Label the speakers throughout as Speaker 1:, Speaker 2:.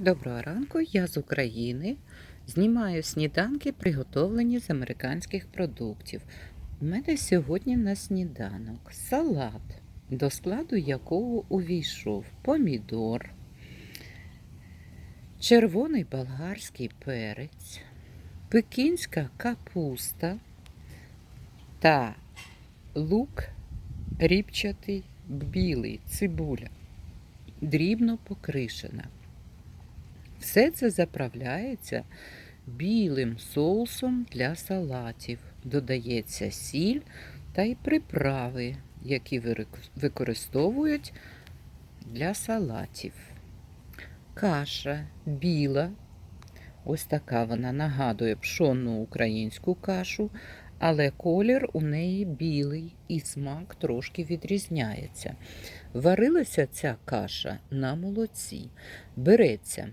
Speaker 1: Доброго ранку, я з України. Знімаю сніданки, приготовлені з американських продуктів. У мене сьогодні на сніданок салат, до складу якого увійшов помідор, червоний болгарський перець, пекінська капуста та лук ріпчатий білий, цибуля, дрібно покришена. Все це заправляється білим соусом для салатів. Додається сіль та й приправи, які використовують для салатів. Каша біла. Ось така вона нагадує пшонну українську кашу, але колір у неї білий і смак трошки відрізняється. Варилася ця каша на молоці. Береться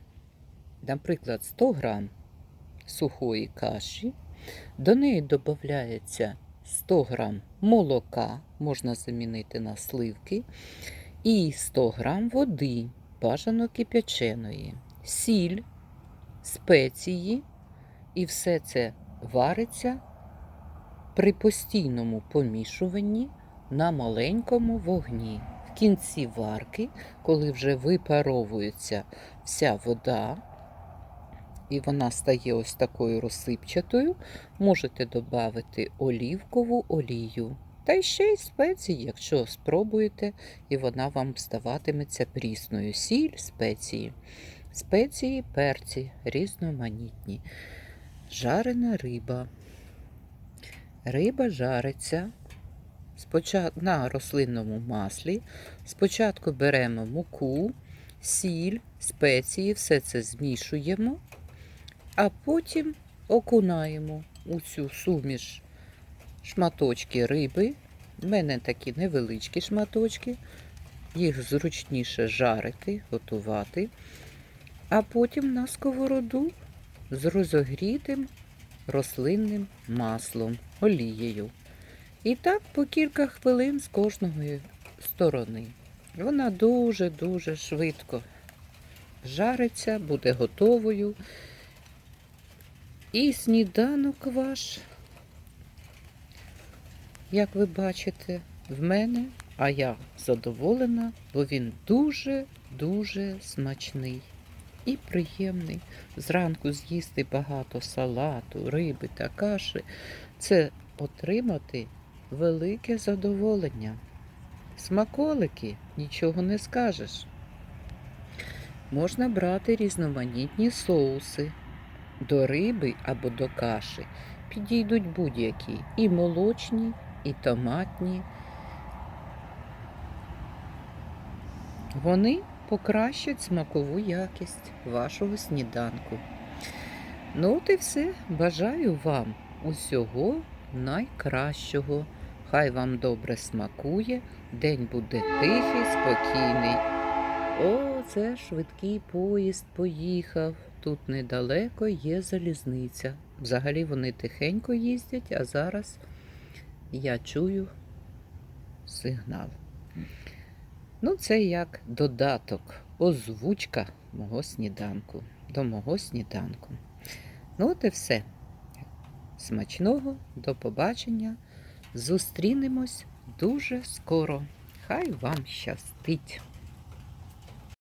Speaker 1: наприклад, 100 грам сухої каші, до неї додається 100 грам молока, можна замінити на сливки, і 100 грам води, бажано кип'яченої, сіль, спеції, і все це вариться при постійному помішуванні на маленькому вогні. В кінці варки, коли вже випаровується вся вода, і вона стає ось такою розсипчатою, можете додати олівкову олію. Та ще й спеції, якщо спробуєте, і вона вам ставатиметься прісною. Сіль, спеції. Спеції, перці, різноманітні. Жарена риба. Риба жариться на рослинному маслі. Спочатку беремо муку, сіль, спеції, все це змішуємо а потім окунаємо у цю суміш шматочки риби. У мене такі невеличкі шматочки, їх зручніше жарити, готувати, а потім на сковороду з розогрітим рослинним маслом, олією. І так по кілька хвилин з кожної сторони. Вона дуже-дуже швидко жариться, буде готовою. І сніданок ваш, як ви бачите, в мене, а я задоволена, бо він дуже-дуже смачний і приємний. Зранку з'їсти багато салату, риби та каші це отримати велике задоволення. Смаколики, нічого не скажеш. Можна брати різноманітні соуси до риби або до каші підійдуть будь-які і молочні, і томатні. Вони покращать смакову якість вашого сніданку. Ну, от і все. Бажаю вам усього найкращого. Хай вам добре смакує, день буде тихий, спокійний. О, це швидкий поїзд поїхав. Тут недалеко є залізниця. Взагалі вони тихенько їздять, а зараз я чую сигнал. Ну, це як додаток, озвучка мого сніданку, до мого сніданку. Ну, от і все. Смачного, до побачення. Зустрінемось дуже скоро. Хай вам щастить!